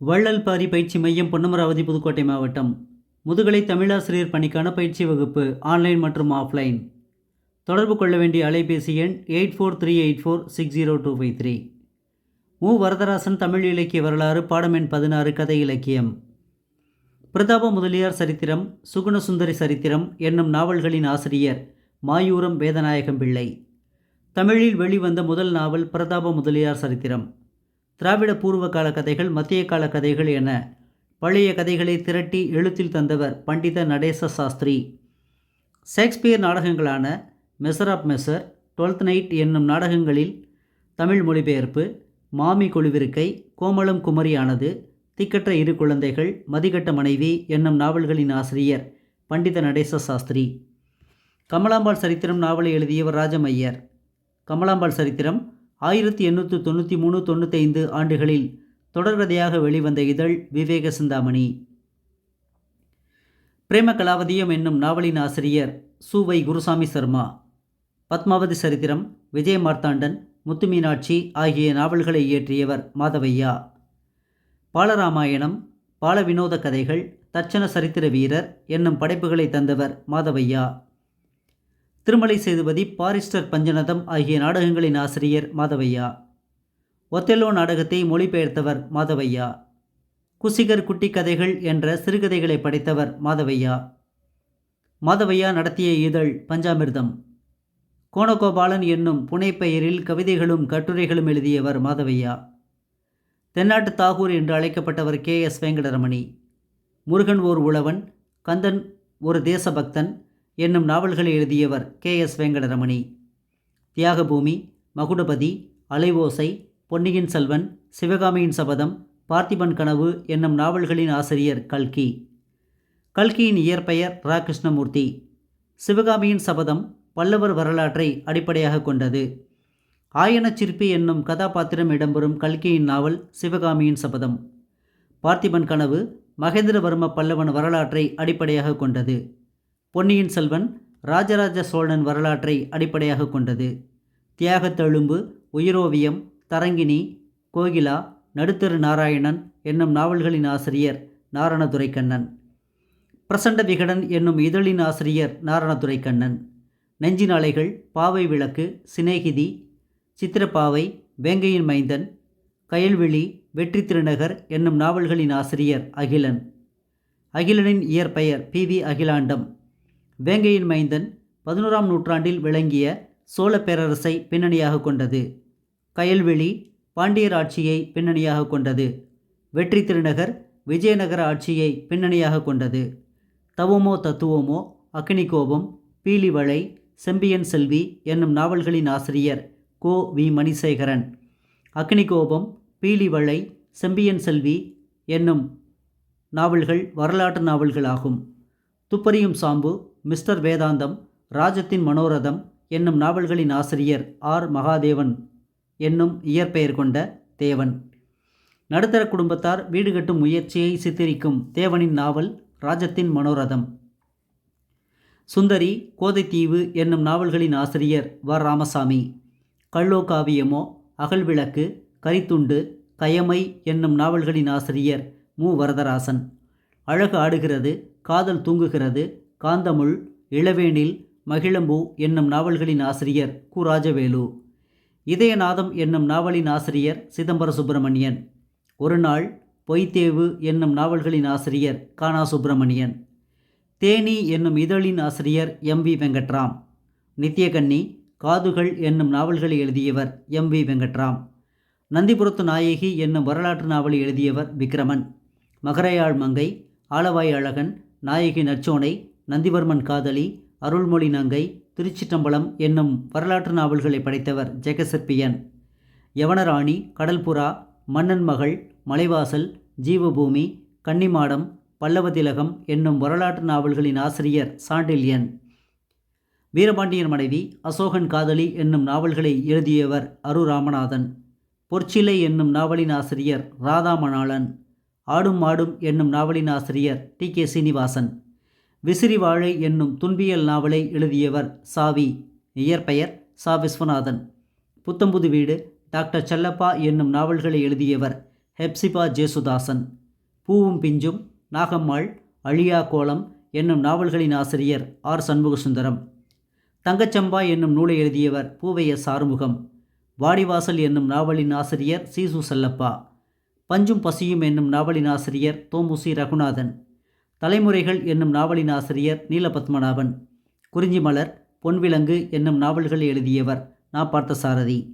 வள்ளல் பாரி பயிற்சி மையம் பொன்னமராவதி புதுக்கோட்டை மாவட்டம். முதுகலை தமிழாசிரியர் பணிக்கான பயிற்சி வகுப்பு ஆன்லைன் மற்றும் ஆஃப்லைன். தொடர்பு கொள்ள வேண்டிய அலைபேசி எண் eight four three eight four six zero two five three. மு. வரதராசன் தமிழ் இலக்கிய வரலாறு பாடம் எண் பதினாறு கதை இலக்கியம். பிரதாப முதலியார் சரித்திரம் சுகுணசுந்தரி சரித்திரம் என்னும் நாவல்களின் ஆசிரியர் மாயூரம் வேதநாயகம் பிள்ளை. தமிழில் வெளிவந்த முதல் நாவல் பிரதாப முதலியார் சரித்திரம். திராவிட பூர்வ கால கதைகள் மத்திய கால கதைகள் என பழைய கதைகளை திரட்டி எழுத்தில் தந்தவர் Pandita Natesa Sastri. Shakespeare நாடகங்களான measure of measure twelfth night என்னும் நாடகங்களில் தமிழ் மொழிபெயர்ப்பு மாமி கொழுவிருக்கை கோமளம் குமரியானது திக்கற்ற இரு குழந்தைகள் மதிகட்ட மனைவி என்னும் நாவல்களின் ஆசிரியர் பண்டித நடேச சாஸ்திரி. கமலாம்பாள் சரித்திரம் நாவலை எழுதியவர் ராஜமையர் கமலாம்பாள் சரித்திரம் ஆயிரத்தி எண்ணூற்று தொண்ணூற்றி மூணு தொண்ணூத்தைந்து ஆண்டுகளில் தொடர்கதையாக வெளிவந்த இதழ் விவேக சிந்தாமணி பிரேம கலாவதியம் என்னும் நாவலின் ஆசிரியர் சுவை குருசாமி சர்மா. பத்மாவதி சரித்திரம் விஜய மார்த்தாண்டன் ஆகிய நாவல்களை இயற்றியவர் மாதவையா. பாலராமாயணம் பால வினோத கதைகள் தட்சண சரித்திர வீரர் என்னும் படைப்புகளை தந்தவர் மாதவையா. திருமலை சேதுபதி பாரிஸ்டர் பஞ்சநதம் ஆகிய நாடகங்களின் ஆசிரியர் மாதவையா. ஒத்தெல்லோ நாடகத்தை மொழிபெயர்த்தவர் மாதவையா. குசிகர் குட்டி கதைகள் என்ற சிறுகதைகளை படைத்தவர் மாதவையா. மாதவையா நடத்திய இதழ் பஞ்சாமிர்தம். கோணகோபாலன் என்னும் புனைப்பெயரில் கவிதைகளும் கட்டுரைகளும் எழுதியவர் மாதவையா. தென்னாட்டு தாகூர் என்று அழைக்கப்பட்டவர் கே எஸ் வெங்கடரமணி. முருகன் ஓர் உழவன் கந்தன் ஒரு தேசபக்தன் என்னும் நாவல்களை எழுதியவர் கே. எஸ். வெங்கடரமணி. தியாகபூமி மகுடபதி அலைவோசை பொன்னியின் செல்வன் சிவகாமியின் சபதம் பார்த்திபன் கனவு என்னும் நாவல்களின் ஆசிரியர் கல்கி. கல்கியின் இயற்பெயர் ரா கிருஷ்ணமூர்த்தி சிவகாமியின் சபதம் பல்லவர் வரலாற்றை அடிப்படையாக கொண்டது. ஆயனச் சிற்பி என்னும் கதாபாத்திரம் இடம்பெறும் கல்கியின் நாவல் சிவகாமியின் சபதம். பார்த்திபன் கனவு மகேந்திரவர்ம பல்லவன் வரலாற்றை அடிப்படையாக கொண்டது. பொன்னியின் செல்வன் ராஜராஜ சோழன் வரலாற்றை அடிப்படையாக கொண்டது. தியாகத்தெழும்பு உயிரோவியம் தரங்கினி கோகிலா நடுத்தரு நாராயணன் என்னும் நாவல்களின் ஆசிரியர் நாரணதுரைக்கண்ணன். பிரசண்ட விகடன் என்னும் இதழின் ஆசிரியர் நாரணதுரைக்கண்ணன். நெஞ்சினாலைகள் பாவை விளக்கு சிநேகிதி சித்திரப்பாவை வேங்கையின் மைந்தன் கயல்விழி வெற்றி திருநகர் என்னும் நாவல்களின் ஆசிரியர் அகிலன். அகிலனின் இயற்பெயர் பி வி அகிலாண்டம். வேங்கையின் மைந்தன் பதினோராம் நூற்றாண்டில் விளங்கிய சோழ பேரரசை பின்னணியாக கொண்டது. கயல்வெளி பாண்டியர் ஆட்சியை பின்னணியாக கொண்டது. வெற்றி திருநகர் விஜயநகர ஆட்சியை பின்னணியாக கொண்டது. தவமோ தத்துவமோ அக்னிகோபம் பீலிவளை செம்பியன் செல்வி என்னும் நாவல்களின் ஆசிரியர் கோ. வி. மணிசேகரன். அக்னிகோபம் பீலிவளை செம்பியன் செல்வி என்னும் நாவல்கள் வரலாற்று நாவல்களாகும். துப்பறியும் சாம்பு மிஸ்டர் வேதாந்தம் ராஜத்தின் மனோரதம் என்னும் நாவல்களின் ஆசிரியர் ஆர். மகாதேவன் என்னும் இயற்பெயர் கொண்ட தேவன். நடுத்தர குடும்பத்தார் வீடு கட்டும் முயற்சியை சித்தரிக்கும் தேவனின் நாவல் ராஜத்தின் மனோரதம். சுந்தரி கோதைத்தீவு என்னும் நாவல்களின் ஆசிரியர் வ ராமசாமி. கள்ளோ காவியமோ அகல்விளக்கு கரித்துண்டு கயமை என்னும் நாவல்களின் ஆசிரியர் மு. வரதராசன். அழகு ஆடுகிறது காதல் தூங்குகிறது காந்தமுள் இளவேனில் மகிழம்பூ என்னும் நாவல்களின் ஆசிரியர் கு. ராஜவேலு. இதயநாதம் என்னும் நாவலின் ஆசிரியர் சிதம்பர சுப்பிரமணியன். ஒரு நாள் பொய்த்தேவு என்னும் நாவல்களின் ஆசிரியர் கானா சுப்பிரமணியன். தேனி என்னும் இதழின் ஆசிரியர் எம். வி. வெங்கட்ராம். நித்தியகன்னி காதுகள் என்னும் நாவல்களை எழுதியவர் எம். வி. வெங்கட்ராம். நந்திபுரத்து நாயகி என்னும் வரலாற்று நாவலை எழுதியவர் விக்ரமன். மகரையாள் மங்கை ஆலவாய் அழகன் நாயகி நச்சோனை நந்திவர்மன் காதலி அருள்மொழி நங்கை திருச்சிற்றம்பலம் என்னும் வரலாற்று நாவல்களை படைத்தவர் ஜெகசற்பியன் யவனராணி கடல்புறா மன்னன் மகள் மலைவாசல் ஜீவபூமி கன்னிமாடம் பல்லவதிலகம் என்னும் வரலாற்று நாவல்களின் ஆசிரியர் சாண்டில்யன் வீரபாண்டியன் மனைவி அசோகன் காதலி என்னும் நாவல்களை எழுதியவர் அரு ராமநாதன் பொற்சிலை என்னும் நாவலின் ஆசிரியர் ராதாமணாளன். ஆடும் மாடும் என்னும் நாவலின் ஆசிரியர் டி கே சீனிவாசன். விசிறிவாழை என்னும் துன்பியல் நாவலை எழுதியவர் சாவி. இயற்பெயர் சா. விஸ்வநாதன். புத்தம்புது வீடு டாக்டர் செல்லப்பா என்னும் நாவல்களை எழுதியவர் ஹெப்சிபா ஜேசுதாசன். பூவும் பிஞ்சும் நாகம்மாள் அழியா கோலம் என்னும் நாவல்களின் ஆசிரியர் ஆர். சண்முகசுந்தரம். தங்கச்சம்பா என்னும் நூலை எழுதியவர் பூவைய சாறுமுகம். வாடிவாசல் என்னும் நாவலின் ஆசிரியர் சீசு செல்லப்பா. பஞ்சும் பசியும் என்னும் நாவலின் ஆசிரியர் தோமுசி ரகுநாதன். தலைமுறைகள் என்னும் நாவலின் ஆசிரியர் நீலபத்மநாபன். குறிஞ்சிமலர் பொன்விலங்கு என்னும் நாவல்கள் எழுதியவர் நா. பார்த்தசாரதி.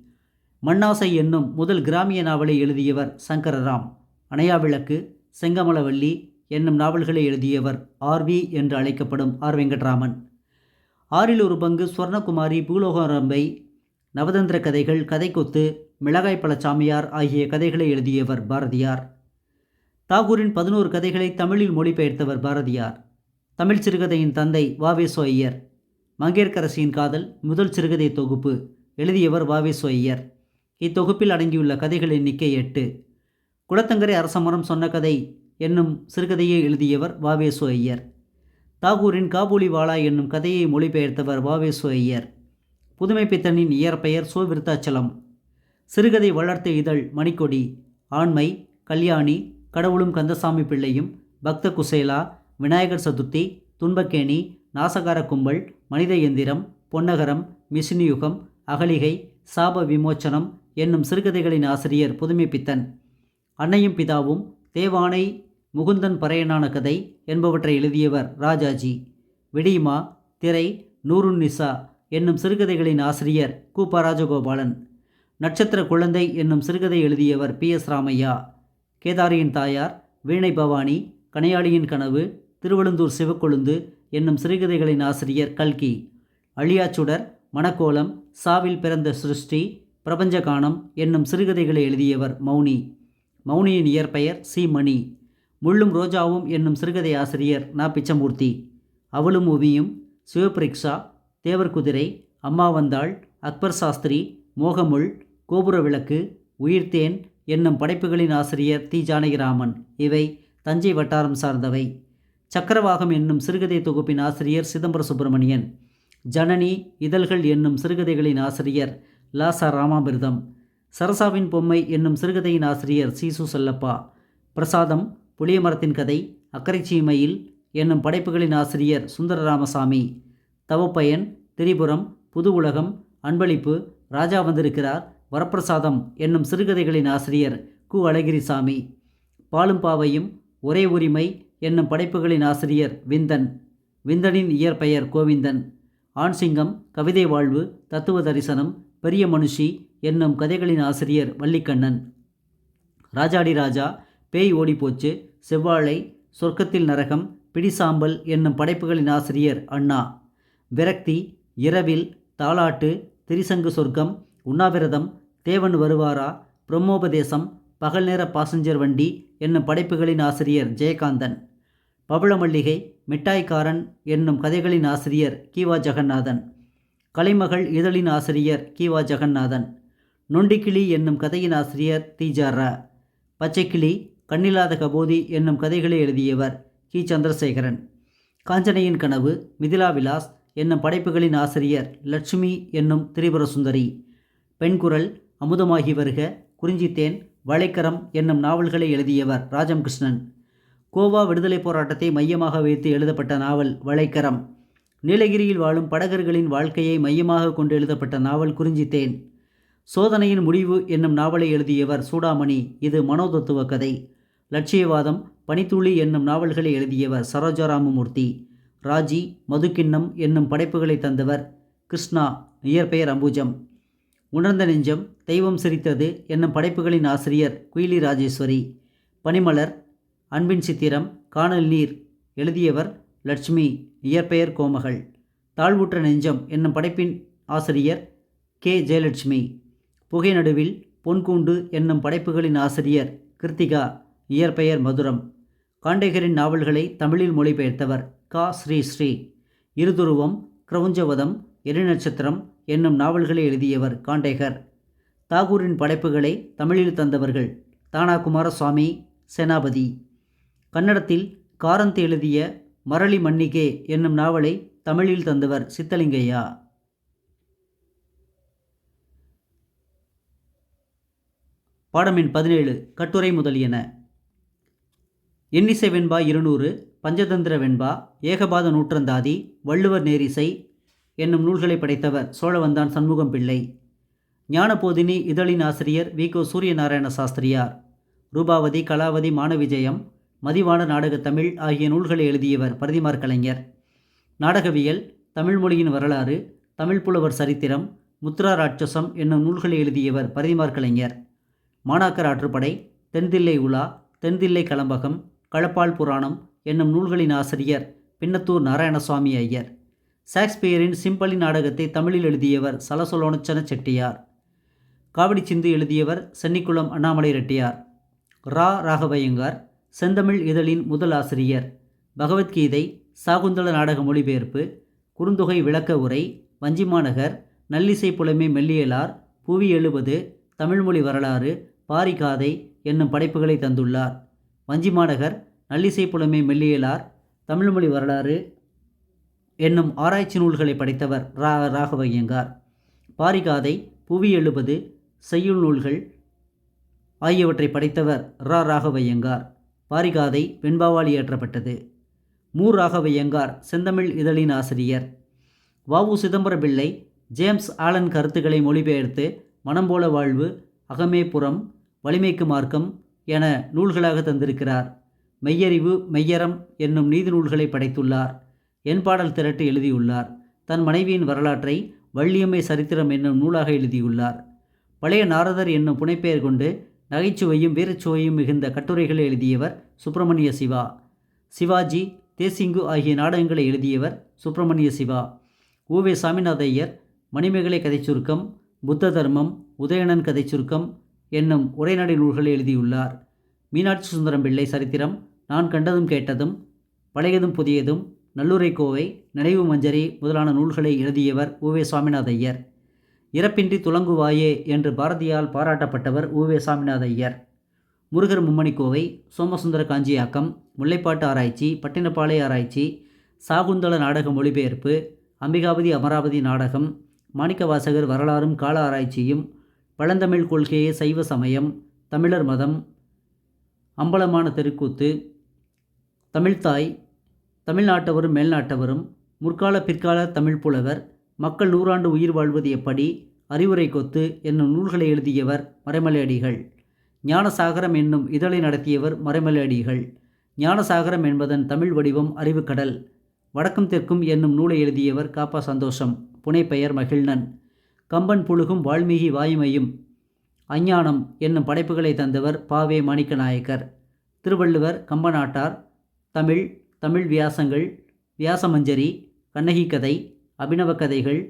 மண்ணாசை என்னும் முதல் கிராமிய நாவலை எழுதியவர் சங்கரராம். அணையா விளக்கு செங்கமலவல்லி என்னும் நாவல்களை எழுதியவர் ஆர்வி என்று அழைக்கப்படும் ஆர். வெங்கட்ராமன். ஆறில் ஒரு பங்கு சுவர்ணகுமாரி பூலோகரம்பை நவதந்திர கதைகள் கதைக்கொத்து மிளகாய் பழச்சாமியார் ஆகிய கதைகளை எழுதியவர் பாரதியார். தாகூரின் பதினோரு கதைகளை தமிழில் மொழிபெயர்த்தவர் பாரதியார். தமிழ் சிறுகதையின் தந்தை வாவேசோ ஐயர். மங்கேற்கரசியின் காதல் முதல் சிறுகதை தொகுப்பு எழுதியவர் வாவேசோ ஐயர். இத்தொகுப்பில் அடங்கியுள்ள கதைகளின் நிக்கை எட்டு. குளத்தங்கரை அரசமரம் சொன்ன கதை என்னும் சிறுகதையை எழுதியவர் வாவேசோ ஐயர். தாகூரின் காபூலி வாலா என்னும் கதையை மொழிபெயர்த்தவர் வாவேசோ ஐயர். புதுமை பித்தனின் இயற்பெயர் சோ விருத்தாச்சலம். சிறுகதை வளர்த்த இதழ் மணிக்கொடி ஆண்மை கல்யாணி கடவுளும் கந்தசாமி பிள்ளையும் பக்த குசேலா விநாயகர் சதுர்த்தி துன்பக்கேணி நாசகார கும்பல் மனித எந்திரம் பொன்னகரம் மிஷினியுகம் அகலிகை சாப விமோச்சனம் என்னும் சிறுகதைகளின் ஆசிரியர் புதுமை பித்தன். அன்னையும் பிதாவும் தேவானை முகுந்தன் பறையனான கதை என்பவற்றை எழுதியவர் ராஜாஜி. விடியுமா திரை நூருன்னிசா என்னும் சிறுகதைகளின் ஆசிரியர் கூப்பா ராஜகோபாலன். நட்சத்திர குழந்தை என்னும் சிறுகதை எழுதியவர் பி எஸ் ராமையா. கேதாரியின் தாயார் வீணை பவானி கனையாளியின் கனவு திருவழுந்தூர் சிவக்கொழுந்து என்னும் சிறுகதைகளின் ஆசிரியர் கல்கி. அழியாச்சுடர் மணக்கோலம் சாவில் பிறந்த சிருஷ்டி பிரபஞ்சகானம் என்னும் சிறுகதைகளை எழுதியவர் மௌனி. மௌனியின் இயற்பெயர் சி. மணி. முள்ளும் ரோஜாவும் என்னும் சிறுகதை ஆசிரியர் நா. பிச்சமூர்த்தி. அவளும் உவியும் சிவபிரிக்ஷா தேவர் குதிரை அம்மா வந்தாள் அக்பர் சாஸ்திரி மோகமுள் கோபுர விளக்கு உயிர்த்தேன் என்னும் படைப்புகளின் ஆசிரியர் தி. ஜானகிராமன். இவை தஞ்சை வட்டாரம் சார்ந்தவை. சக்கரவாகம் என்னும் சிறுகதை தொகுப்பின் ஆசிரியர் சிதம்பர சுப்பிரமணியன். ஜனனி இதழ்கள் என்னும் சிறுகதைகளின் ஆசிரியர் லாசா ராமாபிரதம் சரசாவின் பொம்மை என்னும் சிறுகதையின் ஆசிரியர் சீசு செல்லப்பா. பிரசாதம் புளியமரத்தின் கதை அக்கரைச்சீமையில் என்னும் படைப்புகளின் ஆசிரியர் சுந்தர ராமசாமி தவப்பயன் திரிபுரம் புது உலகம் அன்பளிப்பு ராஜா வந்திருக்கிறார் வரப்பிரசாதம் என்னும் சிறுகதைகளின் ஆசிரியர் கு. அழகிரிசாமி. பாலும் பாவையும் ஒரே உரிமை என்னும் படைப்புகளின் ஆசிரியர் விந்தன். விந்தனின் இயற்பெயர் கோவிந்தன். ஆண்சிங்கம் கவிதை வாழ்வு தத்துவ தரிசனம் பெரிய மனுஷி என்னும் கதைகளின் ஆசிரியர் வள்ளிக்கண்ணன். ராஜாடி ராஜா பேய் ஓடிப்போச்சு செவ்வாழை சொர்க்கத்தில் நரகம் பிடிசாம்பல் என்னும் படைப்புகளின் ஆசிரியர் அண்ணா. விரக்தி இரவில் தாலாட்டு திரிசங்கு சொர்க்கம் உண்ணாவிரதம் தேவன் வருவாரா? பிரம்மோபதேசம் பகல் நேர பாசஞ்சர் வண்டி என்னும் படைப்புகளின் ஆசிரியர் ஜெயகாந்தன். பவளமல்லிகை மிட்டாய்க்காரன் என்னும் கதைகளின் ஆசிரியர் கீவா ஜெகநாதன். கலைமகள் இதழின் ஆசிரியர் கீவா ஜெகநாதன். நொண்டிக்கிளி என்னும் கதையின் ஆசிரியர் தீஜாரா பச்சைக்கிளி கண்ணில்லாத கபோதி என்னும் கதைகளை எழுதியவர் கி. சந்திரசேகரன். காஞ்சனையின் கனவு மிதிலா விலாஸ் என்னும் படைப்புகளின் ஆசிரியர் லட்சுமி என்னும் திரிபுர சுந்தரி பெண்குரல் அமுதமாகி வருக குறிஞ்சித்தேன் வளைக்கரம் என்னும் நாவல்களை எழுதியவர் ராஜம்கிருஷ்ணன். கோவா விடுதலை போராட்டத்தை மையமாக வைத்து எழுதப்பட்ட நாவல் வளைக்கரம். நீலகிரியில் வாழும் படகர்களின் வாழ்க்கையை மையமாக கொண்டு எழுதப்பட்ட நாவல் குறிஞ்சித்தேன். சோதனையின் முடிவு என்னும் நாவலை எழுதியவர் சூடாமணி. இது மனோதத்துவ கதை. லட்சியவாதம் பனித்துளி என்னும் நாவல்களை எழுதியவர் சரோஜாராமமூர்த்தி. ராஜி மதுக்கிண்ணம் என்னும் படைப்புகளை தந்தவர் கிருஷ்ணா இயற்பெயர் அம்புஜம். உணர்ந்த நெஞ்சம் தெய்வம் சிரித்தது என்னும் படைப்புகளின் ஆசிரியர் குயிலி ராஜேஸ்வரி. பனிமலர் அன்பின் சித்திரம் காணல் நீர் எழுதியவர் லட்சுமி இயற்பெயர் கோமகள். தாழ்வுற்ற நெஞ்சம் என்னும் படைப்பின் ஆசிரியர் கே. ஜெயலட்சுமி. புகை நடுவில் பொன்கூண்டு என்னும் படைப்புகளின் ஆசிரியர் கிருத்திகா இயற்பெயர் மதுரம். காண்டேகரின் நாவல்களை தமிழில் மொழிபெயர்த்தவர் கா. ஸ்ரீ. ஸ்ரீ. இருதுருவம் கிரவுஞ்சவதம் எரிநட்சத்திரம் என்னும் நாவல்களை எழுதியவர் காண்டேகர். தாகூரின் படைப்புகளை தமிழில் தந்தவர்கள் தானா குமாரசுவாமி சேனாபதி. கன்னடத்தில் காரந்த் எழுதிய மரளி மன்னிகே என்னும் நாவலை தமிழில் தந்தவர் சித்தலிங்கையா பாடமின் பதினேழு கட்டுரை முதலியன. எண்ணிசை வெண்பா இருநூறு பஞ்சதந்திர வெண்பா ஏகபாத நூற்றந்தாதி வள்ளுவர் நேரிசை என்னும் நூல்களை படைத்தவர் சோழவந்தான் சண்முகம் பிள்ளை. ஞானபோதினி இதழின் ஆசிரியர் வி. கோ. சூரியநாராயண சாஸ்திரியார். ரூபாவதி கலாவதி மானவிஜயம் மதிவான நாடக தமிழ் ஆகிய நூல்களை எழுதியவர் பரதிமார் கலைஞர். நாடகவியல் தமிழ் மொழியின் வரலாறு தமிழ் புலவர் சரித்திரம் முத்ரா ராட்சசம் என்னும் நூல்களை எழுதியவர் பரதிமார் கலைஞர். மாணாக்கர் ஆற்றுப்படை தென்தில்லை உலா தென்தில்லை கலம்பகம் களப்பால் புராணம் என்னும் நூல்களின் ஆசிரியர் பின்னத்தூர் நாராயணசுவாமி ஐயர். ஷேக்ஸ்பியரின் சிம்பளி நாடகத்தை தமிழில் எழுதியவர் சலசலோனச்சன செட்டியார் காவடி சிந்து எழுதியவர் சென்னிக்குளம் அண்ணாமலை ரெட்டியார். ரா. ராகவையங்கார் செந்தமிழ் இதழின் முதல் ஆசிரியர். பகவத்கீதை சாகுந்தள நாடக மொழிபெயர்ப்பு குறுந்தொகை விளக்க உரை வஞ்சிமாநகர் நல்லிசை புலமை மெல்லியலார் புவி எழுபது தமிழ்மொழி வரலாறு பாரிகாதை என்னும் படைப்புகளை தந்துள்ளார். வஞ்சிமாநகர் நல்லிசை புலமை மெல்லியலார் தமிழ்மொழி வரலாறு என்னும் ஆராய்ச்சி நூல்களை படைத்தவர் ரா ராகவையங்கார். பாரிகாதை புவி எழுபது செய்யுள் நூல்கள் ஆகியவற்றை படைத்தவர் ரா ராகவையங்கார். பாரிகாதை வெண்பாவால் இயற்றப்பட்டது. மு ராகவையங்கார் செந்தமிழ் இதழின் ஆசிரியர். வவு சிதம்பர பிள்ளை ஜேம்ஸ் ஆலன் கருத்துக்களை மொழிபெயர்த்து மனம் போல வாழ்வு அகமேபுரம் வலிமைக்கு மார்க்கம் என நூல்களாக தந்திருக்கிறார். மெய்யறிவு மெய்யரம் என்னும் நீதி நூல்களை படைத்துள்ளார். என் பாடல் திரட்டு எழுதியுள்ளார். தன் மனைவியின் வரலாற்றை வள்ளியம்மை சரித்திரம் என்னும் நூலாக எழுதியுள்ளார். பழைய நாரதர் என்னும் புனைப்பெயர் கொண்டு நகைச்சுவையும் வீரச்சுவையும் மிகுந்த கட்டுரைகளை எழுதியவர் சுப்பிரமணிய சிவா. சிவாஜி தேசிங்கு ஆகிய நாடகங்களை எழுதியவர் சுப்பிரமணிய சிவா. ஊவே சாமிநாத ஐயர் மணிமேகலை கதை சுருக்கம் புத்த தர்மம் உதயணன் கதை சுருக்கம் என்னும் உரைநடை நூல்களை எழுதியுள்ளார். மீனாட்சி சுந்தரம் பிள்ளை சரித்திரம் நான் கண்டதும் கேட்டதும் பழையதும் புதியதும் நல்லுரை கோவை நினைவு மஞ்சரி முதலான நூல்களை எழுதியவர் உவே சுவாமிநாத ஐயர். இறப்பின்றி துலங்குவாயே என்று பாரதியால் பாராட்டப்பட்டவர் உவே சாமிநாத ஐயர். முருகர் மும்மணி கோவை சோமசுந்தர காஞ்சியாக்கம் முல்லைப்பாட்டு ஆராய்ச்சி பட்டினப்பாளைய ஆராய்ச்சி சாகுந்தள நாடக மொழிபெயர்ப்பு அம்பிகாபதி அமராவதி நாடகம் மாணிக்கவாசகர் வரலாறும் கால ஆராய்ச்சியும் பழந்தமிழ் கொள்கையே சைவ சமயம் தமிழர் மதம் அம்பலமான தெருக்கூத்து தமிழ்த்தாய் தமிழ்நாட்டவரும் மேல்நாட்டவரும் முற்கால பிற்கால தமிழ் புலவர் மக்கள் நூறாண்டு உயிர் வாழ்வது எப்படி அறிவுரை கொத்து என்னும் நூல்களை எழுதியவர் மறைமலையடிகள். ஞானசாகரம் என்னும் இதழை நடத்தியவர் மறைமலையடிகள். ஞானசாகரம் என்பதன் தமிழ் வடிவம் அறிவுக்கடல் வடக்கும் தெற்கும் என்னும் நூலை எழுதியவர் காப்பா சந்தோஷம். புனைப்பெயர் மகிழ்நன். கம்பன் புழுகும் வால்மீகி வாய்மையும் அஞ்ஞானம் என்னும் படைப்புகளை தந்தவர் பாவே மாணிக்கநாயக்கர். திருவள்ளுவர் கம்பநாட்டார் தமிழ் தமிழ் வியாசங்கள் வியாசமஞ்சரி கண்ணகி கதை அபினவ கதைகள்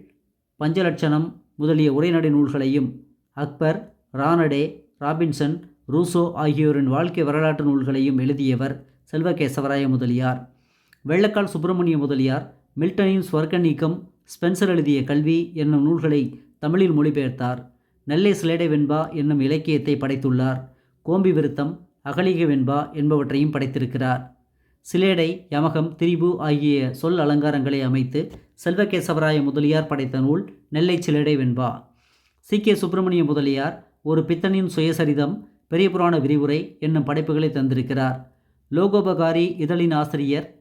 பஞ்சலட்சணம் முதலிய உரைநடை நூல்களையும் அக்பர் ரானடே ராபின்சன் ரூசோ ஆகியோரின் வாழ்க்கை வரலாற்று நூல்களையும் எழுதியவர் செல்வகேசவராய முதலியார். வெள்ளக்கால் சுப்பிரமணிய முதலியார் மில்டனின் ஸ்வர்க்க நீக்கம் ஸ்பென்சர் எழுதிய கல்வி என்னும் நூல்களை தமிழில் மொழிபெயர்த்தார். நெல்லை சிலேடை வெண்பா என்னும் இலக்கியத்தை படைத்துள்ளார். கோம்பி விருத்தம் அகலிக வெண்பா என்பவற்றையும் படைத்திருக்கிறார். சிலேடை யமகம் திரிபு ஆகிய சொல் அலங்காரங்களை அமைத்து செல்வகேசவராய முதலியார் படைத்த நூல் நெல்லை சிலேடை வெண்பா. சி. கே. சுப்பிரமணிய முதலியார் ஒரு பித்தனின் சுயசரிதம் பெரிய புராண விரிவுரை என்னும் படைப்புகளை தந்திருக்கிறார். லோகோபகாரி இதழின் ஆசிரியர்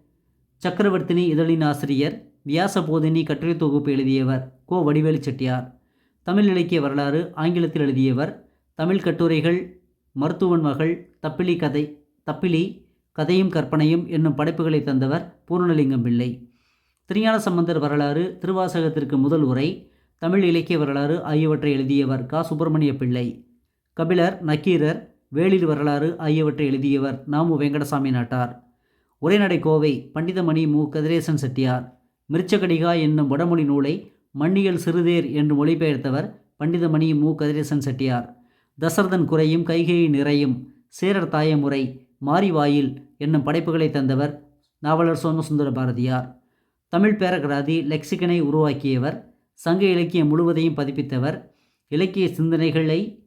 சக்கரவர்த்தினி இதழின் ஆசிரியர் வியாச போதினி கட்டுரை தொகுப்பு எழுதியவர் கோ. வடிவேலு செட்டியார். தமிழ் இலக்கிய வரலாறு ஆங்கிலத்தில் எழுதியவர் தமிழ் கட்டுரைகள் மருத்துவன் மகள் தப்பிலி கதை தப்பிலி கதையும் கற்பனையும் என்னும் படைப்புகளை தந்தவர் பூர்ணலிங்கம் பிள்ளை. திருஞான சம்பந்தர் வரலாறு திருவாசகத்திற்கு முதல் உரை தமிழ் இலக்கிய வரலாறு ஆகியவற்றை எழுதியவர் கா. சுப்பிரமணிய பிள்ளை. கபிலர் நக்கீரர் வேளிர் வரலாறு ஆகியவற்றை எழுதியவர் நாமு வெங்கடசாமி நாட்டார். உரைநடை கோவை பண்டிதமணி மு. கதிரேசன் செட்டியார். மிருச்சகடிகா என்னும் வடமொழி நூலை மண்ணியல் சிறுதேர் என்று மொழிபெயர்த்தவர் பண்டிதமணி மு. கதிரேசன் செட்டியார். தசரதன் குறையும் கைகையை நிறையும் சேரர் தாயமுறை மாரிவாயில் என்னும் படைப்புகளை தந்தவர் நாவலர் சோமசுந்தர பாரதியார். தமிழ் பேரகராதி லெக்சிகனை உருவாக்கியவர் சங்க இலக்கியம் முழுவதையும் பதிப்பித்தவர் இலக்கிய சிந்தனைகளை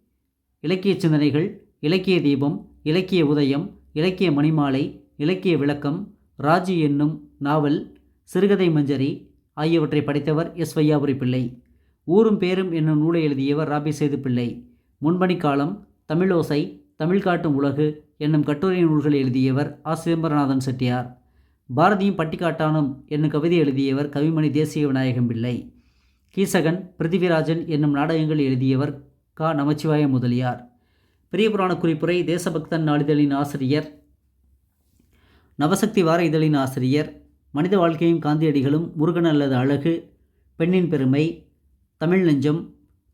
இலக்கிய சிந்தனைகள் இலக்கிய தீபம் இலக்கிய உதயம் இலக்கிய மணிமாலை இலக்கிய விளக்கம் ராஜி என்னும் நாவல் சிறுகதை மஞ்சரி ஆகியவற்றை படைத்தவர் எஸ். வையாபுரி பிள்ளை. ஊரும் பேரும் என்னும் நூலை எழுதியவர் ராபி சேது பிள்ளை. முன்பணி காலம் தமிழோசை தமிழ் காட்டும் உலகு என்னும் கட்டுரை நூல்களை எழுதியவர் ஆ. சிதம்பரநாதன் செட்டியார். பாரதியும் பட்டிக்காட்டானும் என்னும் கவிதை எழுதியவர் கவிமணி தேசிய விநாயகம் பிள்ளை. கீசகன் பிருத்திவிராஜன் என்னும் நாடகங்கள் எழுதியவர் கா. நமச்சிவாய முதலியார். பெரியபுராண குறிப்புரை தேசபக்தன் நாளிதழின் ஆசிரியர் நவசக்தி வார இதழின் ஆசிரியர் மனித வாழ்க்கையும் காந்தியடிகளும் முருகன் அல்லது அழகு பெண்ணின் பெருமை தமிழ் நெஞ்சம்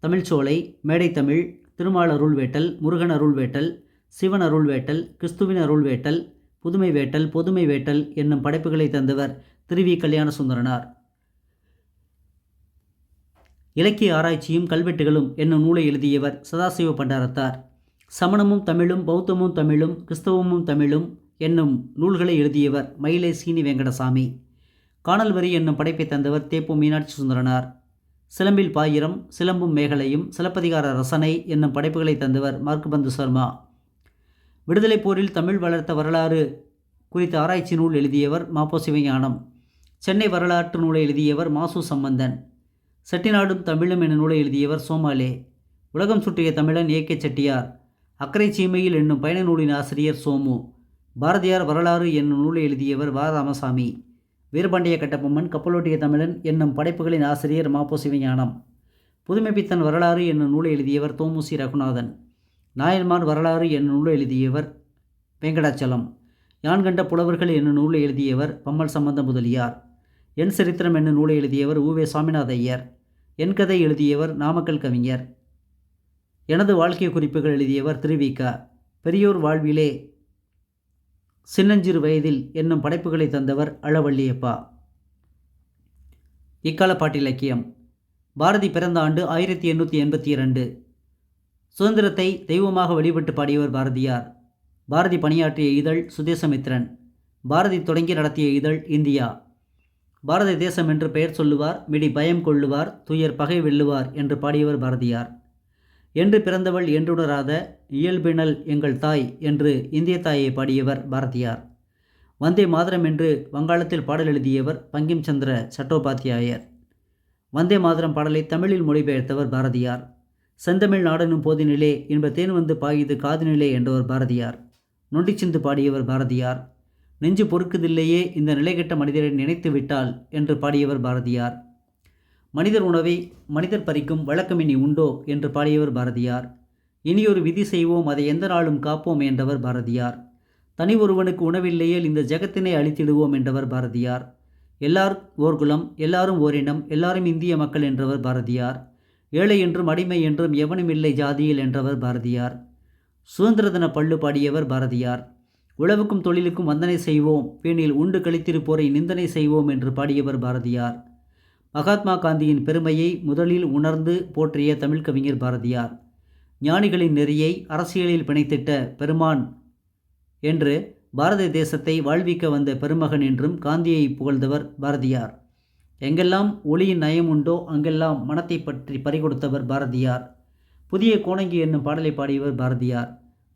தமிழ்ச்சோலை மேடை தமிழ் திருமால் அருள்வேட்டல் முருகன் அருள்வேட்டல் சிவன் அருள் வேட்டல் கிறிஸ்துவின் அருள் வேட்டல் புதுமை வேட்டல் பொதுமை வேட்டல் என்னும் படைப்புகளை தந்தவர் திருவி கல்யாண சுந்தரனார் இலக்கிய ஆராய்ச்சியும் கல்வெட்டுகளும் என்னும் நூலை எழுதியவர் சதாசிவ பண்டாரத்தார். சமணமும் தமிழும் பௌத்தமும் தமிழும் கிறிஸ்தவமும் தமிழும் என்னும் நூல்களை எழுதியவர் மயிலை சீனி வெங்கடசாமி. காணல் வரி என்னும் படைப்பை தந்தவர் தேப்பு மீனாட்சி சுந்தரனார். சிலம்பில் பாயிரம் சிலம்பும் மேகலையும் சிலப்பதிகார ரசனை என்னும் படைப்புகளை தந்தவர் மார்க்குபந்து சர்மா. விடுதலை போரில் தமிழ் வளர்த்த வரலாறு குறித்த ஆராய்ச்சி நூல் எழுதியவர் மாப்போ சிவஞானம். சென்னை வரலாற்று நூலை எழுதியவர் மாசு சம்பந்தன். செட்டிநாடும் தமிழும் என நூலை எழுதியவர் சோமாலே. உலகம் சுற்றிய தமிழன் ஏ கே செட்டியார். அக்கறை சீமையில் என்னும் பயண நூலின் ஆசிரியர் சோமு. பாரதியார் வரலாறு என்னும் நூலை எழுதியவர் வா. ராமசாமி. வீரபாண்டிய கட்டபொம்மன் கப்பலோட்டிய தமிழன் என்னும் படைப்புகளின் ஆசிரியர் மாப்போ சிவஞானம். புதுமைப்பித்தன் வரலாறு என்னும் நூலை எழுதியவர் தோமுசி ரகுநாதன். நாயன்மார் வரலாறு என்னும் நூலை எழுதியவர் வெங்கடாச்சலம். யான் கண்ட புலவர்கள் என்னும் நூலை எழுதியவர் பம்மல் சம்பந்த முதலியார். என் சரித்திரம் என்னும் நூலை எழுதியவர் உவே சாமிநாத ஐயர். என் கதை எழுதியவர் நாமக்கல் கவிஞர். எனது வாழ்க்கை குறிப்புகள் எழுதியவர் திருவிக. பெரியோர் வாழ்விலே சின்னஞ்சிறு வயதில் என்னும் படைப்புகளை தந்தவர் அளவள்ளியப்பா. இக்கால பாட்டிலக்கியம். பாரதி பிறந்த ஆண்டு ஆயிரத்தி எண்ணூற்றி எண்பத்தி இரண்டு. சுதந்திரத்தை தெய்வமாக வழிபட்டு பாடியவர் பாரதியார். பாரதி பணியாற்றிய இதழ் சுதேசமித்ரன். பாரதி தொடங்கி நடத்திய இதழ் இந்தியா. பாரத தேசம் என்று பெயர் சொல்லுவார் மிடி பயம் கொள்ளுவார் துயர் பகை வெல்லுவார் என்று பாடியவர் பாரதியார். என்று பிறந்தவள் என்றுணராத இயல்பினல் எங்கள் தாய் என்று இந்திய தாயை பாடியவர் பாரதியார். வந்தே மாதரம் என்று வங்காளத்தில் பாடல் எழுதியவர் பங்கிம் சந்திர சட்டோபாத்தியாயர். வந்தே மாதரம் பாடலை தமிழில் மொழிபெயர்த்தவர் பாரதியார். செந்தமிழ் நாடனும் போதினிலே இன்ப தேன் வந்து பாயுது காதினிலே என்றவர் பாரதியார். நொண்டிச்சிந்து பாடியவர் பாரதியார். நெஞ்சு பொறுக்குதில்லையே இந்த நிலைகெட்ட மனிதரை நினைத்து விட்டால் என்று பாடியவர் பாரதியார். மனிதர் உணவை மனிதர் பறிக்கும் வழக்கம் இனி உண்டோ என்று பாடியவர் பாரதியார். இனியொரு விதி செய்வோம் அதை எந்த நாளும் காப்போம் என்றவர் பாரதியார். தனி ஒருவனுக்கு உணவில்லையேல் இந்த ஜெகத்தினை அழித்திடுவோம் என்றவர் பாரதியார். எல்லார் ஓர்குலம் எல்லாரும் ஓரினம் எல்லாரும் இந்திய மக்கள் என்றவர் பாரதியார். ஏழை என்றும் அடிமை என்றும் எவனும் இல்லை ஜாதியில் என்றவர் பாரதியார். சுதந்திர தின பள்ளு பாடியவர் பாரதியார். உழவுக்கும் தொழிலுக்கும் வந்தனை செய்வோம். வீணில் உண்டு கழித்திருப்போரை நிந்தனை செய்வோம் என்று பாடியவர் பாரதியார். மகாத்மா காந்தியின் பெருமையை முதலில் உணர்ந்து போற்றிய தமிழ் கவிஞர் பாரதியார். ஞானிகளின் நெறியை அரசியலில் பிணைத்திட்ட பெருமான் என்று பாரத தேசத்தை வாழ்விக்க வந்த பெருமகன் என்றும் காந்தியை புகழ்ந்தவர் பாரதியார். எங்கெல்லாம் ஒளியின் நயம் உண்டோ அங்கெல்லாம் மனத்தை பற்றி பறிகொடுத்தவர் பாரதியார். புதிய கோணங்கி என்னும் பாடலை பாடியவர் பாரதியார்.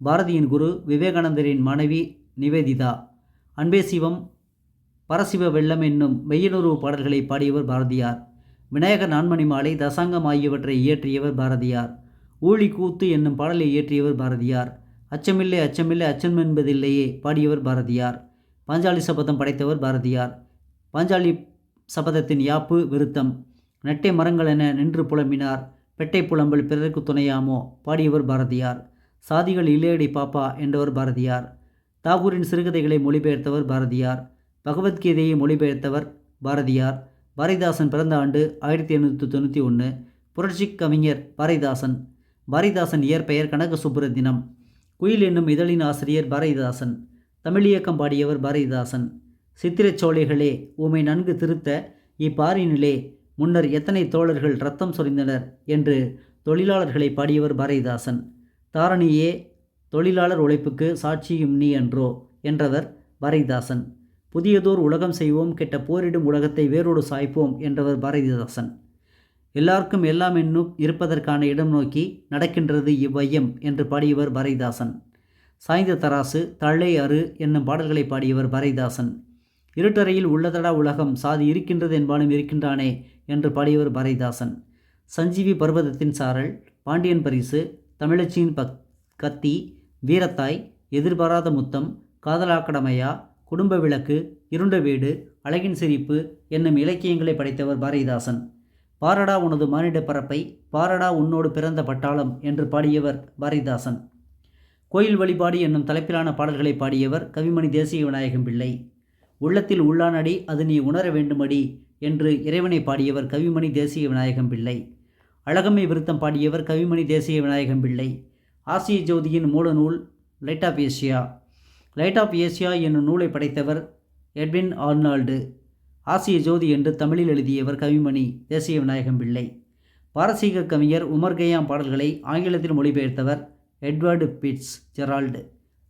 பாரதியின் குரு விவேகானந்தரின் மனைவி நிவேதிதா. அன்பே சிவம் பரசிவ வெள்ளம் என்னும் மெய்யனுருவு பாடல்களை பாடியவர் பாரதியார். விநாயகர் நான்மணி மாலை தசாங்கம் ஆகியவற்றை இயற்றியவர் பாரதியார். ஊழி கூத்து என்னும் பாடலை இயற்றியவர் பாரதியார். அச்சமில்லை அச்சமில்லை அச்சம் என்பதில்லையே பாடியவர் பாரதியார். பாஞ்சாலி சபதம் படைத்தவர் பாரதியார். பாஞ்சாலி சபதத்தின் யாப்பு விருத்தம். நெட்டை மரங்கள் என நின்று புலம்பினார். பெட்டை புலம்பல் பிறருக்கு துணையாமோ? பாடியவர் பாரதியார். சாதிகள் இல்லையடி பாப்பா என்றவர் பாரதியார். தாகூரின் சிறுகதைகளை மொழிபெயர்த்தவர் பாரதியார். பகவத்கீதையை மொழிபெயர்த்தவர் பாரதியார். பாரதிதாசன் பிறந்த ஆண்டு ஆயிரத்தி எண்ணூற்றி தொண்ணூற்றி ஒன்று புரட்சி கவிஞர் பாரதிதாசன். பாரதிதாசன் இயற்பெயர் கனக சுப்புரத்தினம் குயில் என்னும் இதழின் ஆசிரியர் பாரதிதாசன். தமிழியக்கம் பாடியவர் பாரதிதாசன். சித்திரச்சோலைகளே உமை நன்கு திருத்த இப்பாரினிலே முன்னர் எத்தனை தோழர்கள் ரத்தம் சொரிந்தனர் என்று தொழிலாளர்களை பாடியவர் பாரதிதாசன். தாரணியே தொழிலாளர் உழைப்புக்கு சாட்சியும் நீ என்றோ என்றவர் பாரதிதாசன். புதியதோர் உலகம் செய்வோம் கெட்ட போரிடும் உலகத்தை வேரோடு சாய்ப்போம் என்றவர் பாரதிதாசன். எல்லாருக்கும் எல்லாம் என்னும் இருப்பதற்கான இடம் நோக்கி நடக்கின்றது இவ்வையம் என்று பாடியவர் பாரதிதாசன். சாய்ந்த தராசு தள்ளை அரு என்னும் பாடல்களை பாடியவர் பாரதிதாசன். இருட்டறையில் உள்ளதடா உலகம் சாதி இருக்கின்றது என்பாலும் இருக்கின்றானே என்று பாடியவர் பாரதிதாசன். சஞ்சீவி பர்வதத்தின் சாரல் பாண்டியன் பரிசு தமிழச்சியின் பக் கத்தி வீரத்தாய் எதிர்பாராத முத்தம் காதலாக்கடமையா குடும்ப விளக்கு இருண்ட வீடு அழகின் சிரிப்பு என்னும் இலக்கியங்களை படைத்தவர் பாரதிதாசன். பாரடா உனது மானிட பரப்பை பாரடா உன்னோடு பிறந்த பட்டாளம் என்று பாடியவர் பாரதிதாசன். கோயில் வழிபாடு என்னும் தலைப்பிலான பாடல்களை பாடியவர் கவிமணி தேசிய விநாயகம் பிள்ளை. உள்ளத்தில் உள்ளானடி அது நீ உணர வேண்டுமடி என்று இறைவனை பாடியவர் கவிமணி தேசிய விநாயகம் பிள்ளை. அழகம்மை விருத்தம் பாடியவர் கவிமணி தேசிய விநாயகம் பிள்ளை. ஆசிய ஜோதியின் மூல நூல் light of Asia light of Asia என்னும் நூலை படைத்தவர் எட்வின் ஆர்னால்டு ஆசிய ஜோதி என்று தமிழில் எழுதியவர் கவிமணி தேசிய விநாயகம் பிள்ளை. பாரசீக கவிஞர் உமர் கயாம் பாடல்களை ஆங்கிலத்தில் மொழிபெயர்த்தவர் எட்வர்டு பிட்ஸ் ஜெரால்டு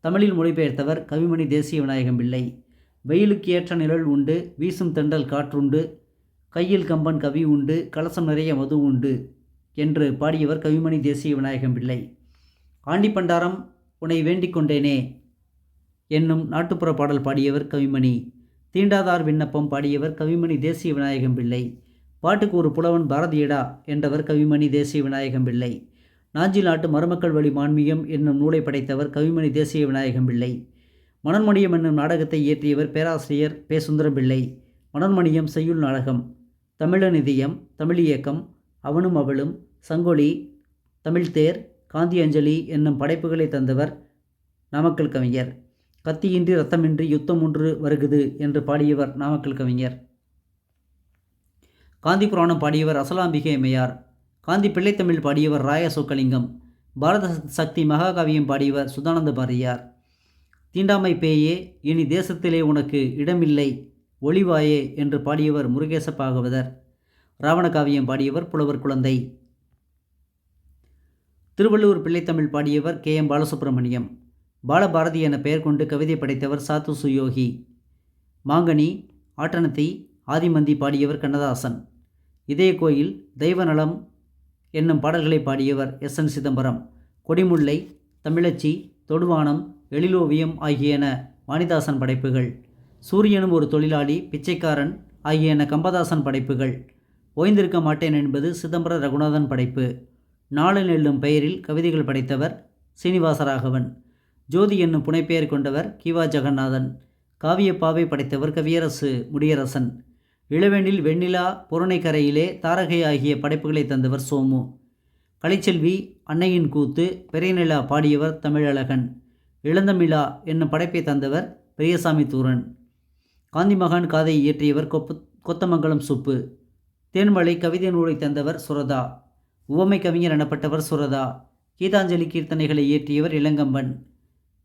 தமிழில் மொழிபெயர்த்தவர் கவிமணி தேசிய விநாயகம் பிள்ளை. வெயிலுக்கு ஏற்ற நிழல் உண்டு வீசும் தண்டல் காற்றுண்டு கையில் கம்பன் கவி உண்டு கலசம் நிறைய மது உண்டு என்று பாடியவர் கவிமணி தேசிய விநாயகம் பிள்ளை. ஆண்டி பண்டாரம் உன்னை வேண்டிக் கொண்டேனே என்னும் நாட்டுப்புற பாடல் பாடியவர் கவிமணி. தீண்டாதார் விண்ணப்பம் பாடியவர் கவிமணி தேசிய விநாயகம் பிள்ளை. பாட்டுக்கு ஒரு புலவன் பாரதியடா என்றவர் கவிமணி தேசிய விநாயகம் பிள்ளை. நாஞ்சி நாட்டு மருமக்கள் வழி மான்மியம் என்னும் நூலை படைத்தவர் கவிமணி தேசிய விநாயகம் பிள்ளை. மணன்மணியம் என்னும் நாடகத்தை இயற்றியவர் பேராசிரியர் பே பிள்ளை மணன்மணியம் செய்யுள் நாடகம். தமிழநிதியம் இதயம் தமிழ் இயக்கம் அவனும் அவளும் சங்கொலி தமிழ்தேர் காந்தி அஞ்சலி என்னும் படைப்புகளை தந்தவர் நாமக்கல் கவிஞர். கத்தியின்றி ரத்தமின்றி யுத்தம் ஒன்று வருகுது என்று பாடியவர் நாமக்கல் கவிஞர். காந்தி புராணம் பாடியவர் அசலாம்பிகை அம்மையார். காந்தி பிள்ளைத்தமிழ் பாடியவர் ராய சொக்கலிங்கம் பாரத சக்தி மகாகாவியம் பாடியவர் சுதானந்த பாரதியார் தீண்டாமை பேயே இனி தேசத்திலே உனக்கு இடமில்லை ஒளிவாயே என்று பாடியவர் முருகேச பாகவதர் ராவணகாவியம் பாடியவர் புலவர் குழந்தை. திருவள்ளூர் பிள்ளைத்தமிழ் பாடியவர் கே எம் பாலசுப்ரமணியம். பாலபாரதி என பெயர் கொண்டு கவிதை படைத்தவர் சாத்து சுயோகி. மாங்கனி ஆட்டனத்தி ஆதிமந்தி பாடியவர் கண்ணதாசன். இதய கோயில் தெய்வநலம் என்னும் பாடல்களை பாடியவர் எஸ் என் சிதம்பரம். கொடிமுல்லை தமிழச்சி தொடுவானம் எழிலோவியம் ஆகியன வாணிதாசன் படைப்புகள். சூரியனும் ஒரு தொழிலாளி பிச்சைக்காரன் ஆகியன கம்பதாசன் படைப்புகள். ஓய்ந்திருக்க மாட்டேன் என்பது சிதம்பர ரகுநாதன் படைப்பு. நாளு நெல்லும் பெயரில் கவிதைகள் படைத்தவர் சீனிவாசராகவன். ஜோதி என்னும் புனைப்பெயர் கொண்டவர் கிவா ஜெகநாதன். காவியப்பாவை படைத்தவர் கவியரசு முடியரசன். இளவெண்ணில் வெண்ணிலா புறணைக்கரையிலே தாரகை ஆகிய படைப்புகளை தந்தவர் சோமு. கலைச்செல்வி அன்னையின் கூத்து பெரியநிலா பாடியவர் தமிழழகன். இளந்தமிழா என்னும் படைப்பை தந்தவர் பெரியசாமி தூரன். காந்தி மகான் காதை இயற்றியவர் கொப்பு கொத்தமங்கலம் சுப்பு. தேன்மலை கவிதை நூலை தந்தவர் சுரதா. உவமை கவிஞர் எனப்பட்டவர் சுரதா. கீதாஞ்சலி கீர்த்தனைகளை இயற்றியவர் இளங்கம்பன்.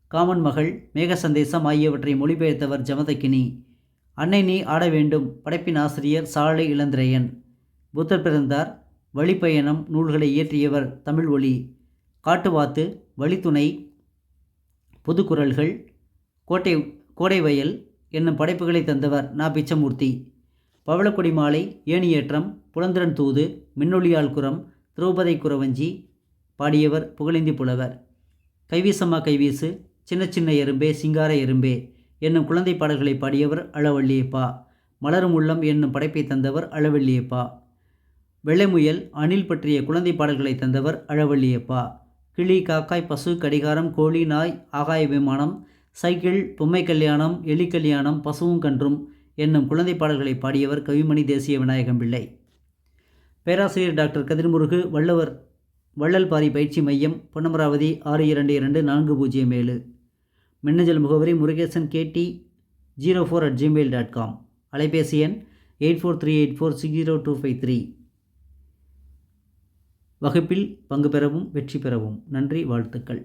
காமன் மகள் மேக சந்தேசம் ஆகியவற்றை மொழிபெயர்த்தவர் ஜமதக்கினி. அன்னை நீ ஆட வேண்டும் படைப்பின் ஆசிரியர் சாலை இளந்திரையன். புத்தர் பிறந்தார் வழிப்பயணம் நூல்களை இயற்றியவர் தமிழ் ஒளி. காட்டுவாத்து வழித்துணை புதுக்குரல்கள் கோட்டை கோடைவயல் என்னும் படைப்புகளை தந்தவர் நா. பிச்சமூர்த்தி. பவளக்குடி மாலை ஏணியேற்றம் புலந்திரன் தூது மின்னொளியால் குரம் திரௌபதை குரவஞ்சி பாடியவர் புகழேந்தி புலவர். கைவீசம்மா கைவீசு சின்ன சின்ன எறும்பே சிங்கார எறும்பே என்னும் குழந்தை பாடல்களை பாடியவர் அளவள்ளியப்பா. மலரும் உள்ளம் என்னும் படைப்பை தந்தவர் அளவள்ளியப்பா. வெள்ளைமுயல் அணில் பற்றிய குழந்தை பாடல்களை தந்தவர் அழவள்ளியப்பா கிளி காக்காய் பசு கடிகாரம் கோழி நாய் ஆகாய விமானம் சைக்கிள் பொம்மை கல்யாணம் எலி கல்யாணம் பசுவும் கன்றும் என்னும் குழந்தை பாடல்களை பாடியவர் கவிமணி தேசிய விநாயகம் பிள்ளை. பேராசிரியர் டாக்டர் கதிர்முருகு வள்ளுவர் வள்ளல் பாரி பயிற்சி மையம் பொன்னமராவதி ஆறு இரண்டு இரண்டு நான்கு பூஜ்ஜியம் ஏழு. மின்னஞ்சல் முகவரி Murugesan KD zero four at Gmail dot com. அலைபேசி எண் eight four three eight four six zero two five three. வகுப்பில் பங்கு பெறவும் வெற்றி பெறவும். நன்றி வாழ்த்துக்கள்.